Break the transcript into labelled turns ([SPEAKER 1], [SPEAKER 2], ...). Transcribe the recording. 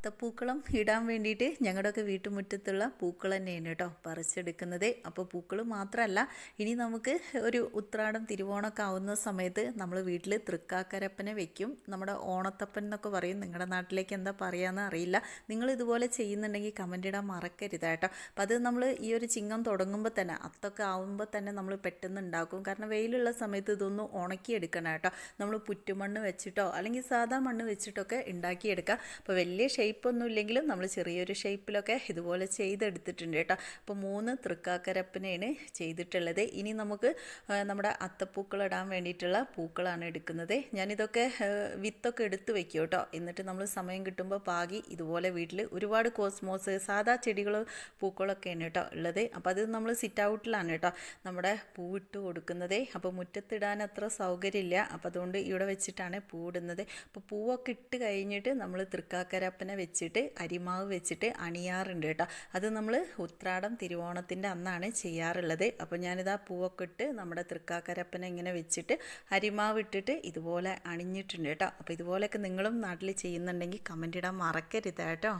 [SPEAKER 1] അത്തപ്പൂക്കളം ഇടാൻ വേണ്ടിയിട്ട് ഞങ്ങളുടെയൊക്കെ വീട്ടുമുറ്റത്തുള്ള പൂക്കൾ തന്നെയാണ് കേട്ടോ പറിച്ചെടുക്കുന്നത്. അപ്പോൾ പൂക്കൾ മാത്രമല്ല ഇനി നമുക്ക് ഒരു ഉത്രാടം തിരുവോണമൊക്കെ ആവുന്ന സമയത്ത് നമ്മൾ വീട്ടിൽ തൃക്കാക്കരപ്പനെ വെക്കും. നമ്മുടെ ഓണത്തപ്പൻ എന്നൊക്കെ പറയും. നിങ്ങളുടെ നാട്ടിലേക്ക് എന്താ പറയുകയെന്ന് അറിയില്ല. നിങ്ങൾ ഇതുപോലെ ചെയ്യുന്നുണ്ടെങ്കിൽ കമന്റ് ഇടാൻ മറക്കരുത് കേട്ടോ. അപ്പോൾ അത് നമ്മൾ ഈ ഒരു ചിങ്ങം തുടങ്ങുമ്പോൾ തന്നെ അത്തൊക്കെ ആവുമ്പോൾ തന്നെ നമ്മൾ പെട്ടെന്ന് ഉണ്ടാക്കും. കാരണം വെയിലുള്ള സമയത്ത് ഇതൊന്ന് ഉണക്കിയെടുക്കണം കേട്ടോ. നമ്മൾ പുറ്റുമണ്ണ് വെച്ചിട്ടോ അല്ലെങ്കിൽ സാധാ മണ്ണ് വെച്ചിട്ടൊക്കെ ഉണ്ടാക്കിയെടുക്കുക അപ്പോൾ വലിയ ഷേപ്പൊന്നും ഇല്ലെങ്കിലും നമ്മൾ ചെറിയൊരു ഷേപ്പിലൊക്കെ ഇതുപോലെ ചെയ്തെടുത്തിട്ടുണ്ട് കേട്ടോ. അപ്പോൾ മൂന്ന് തൃക്കാക്കരപ്പനെയാണ് ചെയ്തിട്ടുള്ളത്. ഇനി നമുക്ക് നമ്മുടെ അത്തപ്പൂക്കൾ ഇടാൻ വേണ്ടിയിട്ടുള്ള പൂക്കളാണ് എടുക്കുന്നത്. ഞാനിതൊക്കെ വിത്തൊക്കെ എടുത്ത് വെക്കും കേട്ടോ. എന്നിട്ട് നമ്മൾ സമയം കിട്ടുമ്പോൾ പാകി ഇതുപോലെ വീട്ടിൽ ഒരുപാട് കോസ്മോസ് സാധാ ചെടികളും പൂക്കളൊക്കെയാണ് കേട്ടോ ഉള്ളത്. അപ്പോൾ അത് നമ്മൾ സിറ്റ് ഔട്ടിലാണ് കേട്ടോ നമ്മുടെ പൂവിട്ട് കൊടുക്കുന്നത്. അപ്പോൾ മുറ്റത്തിടാൻ അത്ര സൗകര്യമില്ല. അപ്പോൾ അതുകൊണ്ട് ഇവിടെ വെച്ചിട്ടാണ് പൂവിടുന്നത്. അപ്പോൾ പൂവൊക്കെ ഇട്ട് കഴിഞ്ഞിട്ട് നമ്മൾ തൃക്കാക്കരപ്പനെ വെച്ചിട്ട് അരിമാവ് വെച്ചിട്ട് അണിയാറുണ്ട് കേട്ടോ. അത് നമ്മൾ ഉത്രാടം തിരുവോണത്തിന്റെ അന്നാണ് ചെയ്യാറുള്ളത്. അപ്പോൾ ഞാനിതാ പൂവൊക്കെ ഇട്ട് നമ്മുടെ തൃക്കാക്കരപ്പനെ ഇങ്ങനെ വെച്ചിട്ട് അരിമാവ് ഇട്ടിട്ട് ഇതുപോലെ അണിഞ്ഞിട്ടുണ്ട് കേട്ടോ. അപ്പോൾ ഇതുപോലെയൊക്കെ നിങ്ങളും നാട്ടിൽ ചെയ്യുന്നുണ്ടെങ്കിൽ കമന്റ് ഇടാൻ മറക്കരുത് കേട്ടോ.